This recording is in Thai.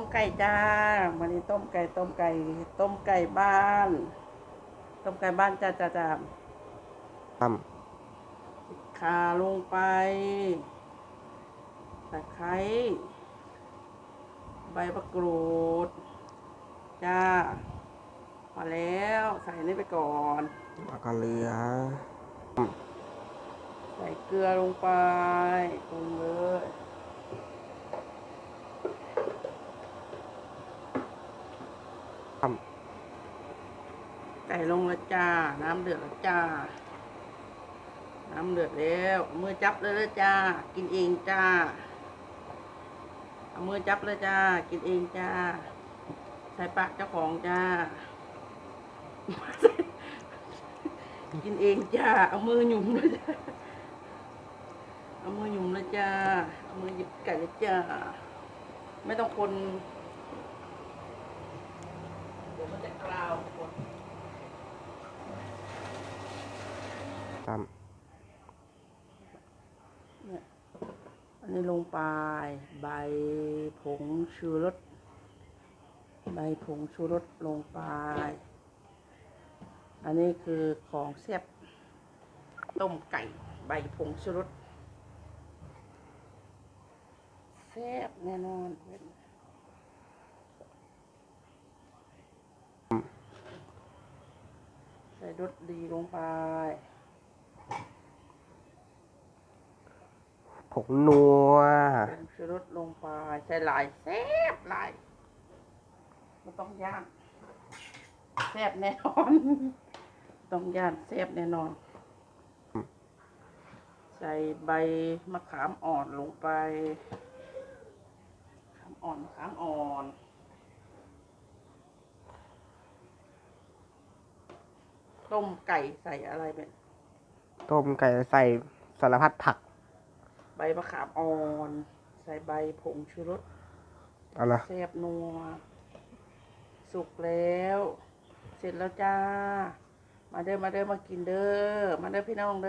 มไก่จ้าวันนี้ต้มไก่ต้มไก่ ต้มไก่บ้าน ต้มไก่บ้านจ้าจ้าจ้าตั้มขาลงไปตะไคร้ใบมะกรูดจ้าพอแล้วใส่นี่ไปก่อนแล้วก็เหลือใส่เกลือลงไปลงเลย ไก่ลงแล้วจ้า น้ำเดือดแล้วจ้า น้ำเดือดแล้วเมือจับเลยแล้วจ้า กินเองจ้าเอามือจับเลยจ้า กินเองจ้า ใส่ปากเจ้าของจ้า กินเองจ้า เอามือหยุ่มเลยจ้า เอามือหยุ่มเลยจ้า เอามือหยิบไก่เลยจ้า ไม่ต้องคนเดี๋ยวมันจะกรา วคนตั้มเนี่ยอันนี้ลงไป ใบผงชูรส ใบผงชูรสลงไป อันนี้คือของแซ่บต้มไก่ ใบผงชูรสแซ่บแน่นอนใส่รสดีลงไป ผงนัว ผงชูรสลงไปใส่หลายแซ่บหลายไม่ต้องย่างแซ่บแน่นอน ต้องย่างแซ่บแน่นอน ใส่ใบมะขามอ่อนลงไปมะขามอ่อนมะขามอ่อนต้มไก่ใส่อะไรเป็นต้มไก่ใส่สารพัดผัก ใบมะขามอ่อน ใส่ใบผงชูรสเอาละแซ่บนัว สุกแล้ว เสร็จแล้วจ้า มาเด้อมาเด้อมากินเด้อ มาเด้อพี่น้องเด้อ